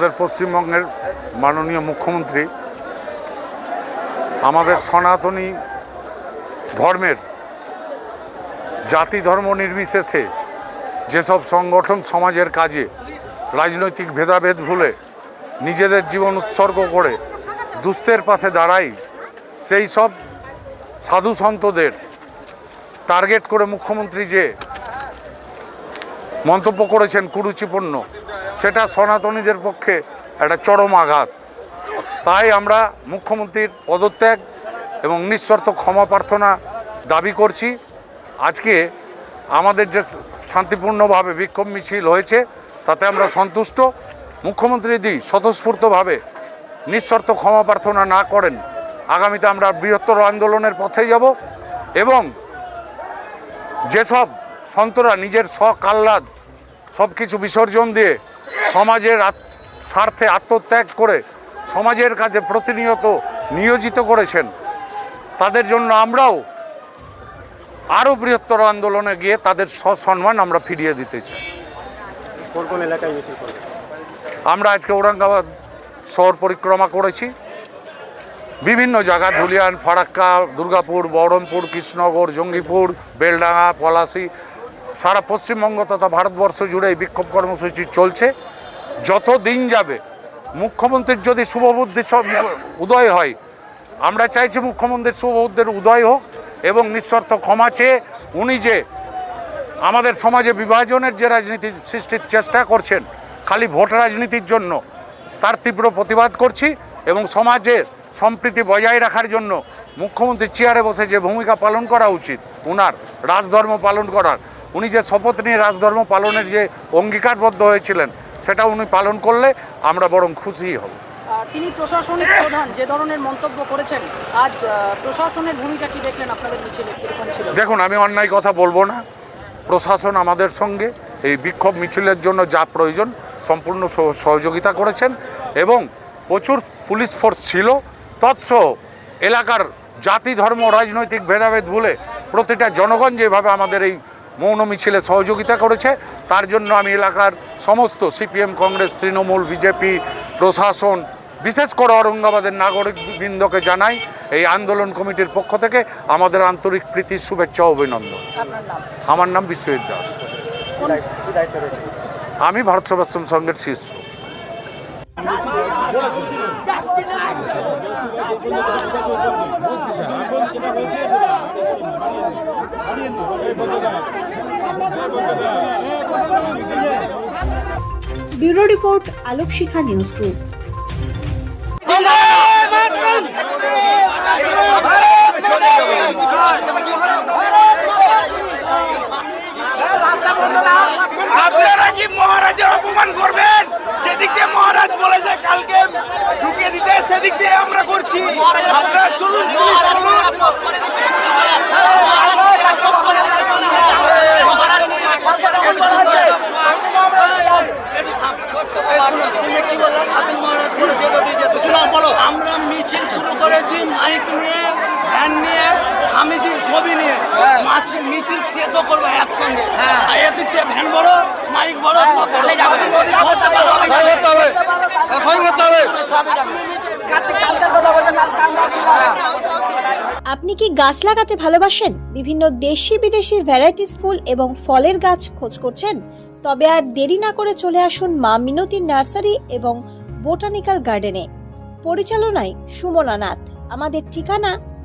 আমাদের পশ্চিমবঙ্গের মাননীয় মুখ্যমন্ত্রী, আমাদের সনাতনী ধর্মের জাতি ধর্ম নির্বিশেষে যেসব সংগঠন সমাজের কাজে রাজনৈতিক ভেদাভেদ ভুলে নিজেদের জীবন উৎসর্গ করে দুস্থের পাশে দাঁড়াই, সেই সব সাধু সন্তদের টার্গেট করে মুখ্যমন্ত্রী যে মন্তব্য করেছেন কুরুচিপূর্ণ সেটা সনাতনীদের পক্ষে একটা চরম আঘাত। তাই আমরা মুখ্যমন্ত্রীর পদত্যাগ এবং নিঃশর্ত ক্ষমা প্রার্থনা দাবি করছি। আজকে আমাদের যে শান্তিপূর্ণভাবে বিক্ষোভ মিছিল হয়েছে, তাতে আমরা সন্তুষ্ট। মুখ্যমন্ত্রী দি স্বতঃস্ফূর্তভাবে নিঃশর্ত ক্ষমা প্রার্থনা না করেন, আগামীতে আমরা বৃহত্তর আন্দোলনের পথে যাব এবং যেসব সন্তরা নিজের আহ্লাদ সব কিছু বিসর্জন দিয়ে সমাজের স্বার্থে আত্মত্যাগ করে সমাজের কাজে প্রতিনিয়ত নিয়োজিত করেছেন। তাদের জন্য আমরাও আরও বৃহত্তর আন্দোলনে গিয়ে তাদের সসম্মান আমরা ফিরিয়ে দিতে চাই। আমরা আজকে ঔরঙ্গাবাদ শহর পরিক্রমা করেছি। বিভিন্ন জায়গা ধুলিয়ান ফারাক্কা দুর্গাপুর বহরমপুর কৃষ্ণনগর জঙ্গিপুর বেলডাঙ্গা পলাশি সারা পশ্চিমবঙ্গ তথা ভারতবর্ষ জুড়ে এই বিক্ষোভ কর্মসূচি চলছে। যত দিন যাবে, মুখ্যমন্ত্রীর যদি শুভবুদ্ধি উদয় হয়, আমরা চাইছি মুখ্যমন্ত্রীর শুভবুদ্ধির উদয় হোক এবং নিঃশর্ত ক্ষমা চেয়ে উনি যে আমাদের সমাজে বিভাজনের যে রাজনীতি সৃষ্টির চেষ্টা করছেন, খালি ভোট রাজনীতির জন্য তার তীব্র প্রতিবাদ করছি এবং সমাজের সম্প্রীতি বজায় রাখার জন্য মুখ্যমন্ত্রী চেয়ারে বসে যে ভূমিকা পালন করা উচিত, উনার রাজধর্ম পালন করার উনি যে শপথ নিয়ে রাজধর্ম পালনের যে অঙ্গীকারবদ্ধ হয়েছিলেন সেটা উনি পালন করলে আমরা বরং খুশি হব। তিনি প্রশাসনিক প্রধান যে ধরনের মন্তব্য করেছেন আজ প্রশাসনের ভূমিকা কি দেখলেন আপনাদের মিছিলে দেখুন আমি অন্যায় কথা বলব না। প্রশাসন আমাদের সঙ্গে এই বিক্ষোভ মিছিলের জন্য যা প্রয়োজন সম্পূর্ণ সহ- সহযোগিতা করেছেন এবং প্রচুর পুলিশ ফোর্স ছিল। তৎসহ এলাকার জাতি ধর্ম রাজনৈতিক ভেদাভেদ ভুলে প্রতিটা জনগণ যেভাবে আমাদের এই মৌন মিছিলে সহযোগিতা করেছে। তার জন্য আমি এলাকার সমস্ত সিপিএম কংগ্রেস তৃণমূল বিজেপি প্রশাসন বিশেষ করে ঔরঙ্গাবাদের নাগরিকবৃন্দকে জানাই এই আন্দোলন কমিটির পক্ষ থেকে আমাদের আন্তরিক প্রীতির শুভেচ্ছা অভিনন্দন। আমার নাম বিশ্বজিৎ দাস। আমি ভারত সেবাশ্রম সংঘের শীর্ষ। Bureau report Alok Shikha news group. আপনারা কি মহারাজের অপমান করবেন? সেদিক দিয়ে মহারাজ বলেছে, কালকে ঢুকিয়ে দিতে, সেদিক দিয়ে আমরা করছি। আপনারা চলুন চলুন তুমি কি বললাম খাতুন মহারাজ বলেছে এটা দিয়ে যেতে আমরা মিছিল শুরু করেছি মাইক নিয়ে ভ্যান নিয়ে স্বামীজির ছবি নিয়ে মাছ মিছিল শেষও করব একসঙ্গে আর এদিক দিয়ে ভ্যান বড় মাইক বড় সব বড়। করতে পারব আপনি কি গাছ লাগাতে ভালোবাসেন? বিভিন্ন দেশি বিদেশি ভ্যারাইটিস ফুল এবং ফলের গাছ খোঁজ করছেন? তবে আর দেরি না করে চলে আসুন মা মিনতি নার্সারি এবং বোটানিক্যাল গার্ডেনে। পরিচালনায় সুমনা নাথ। আমাদের ঠিকানা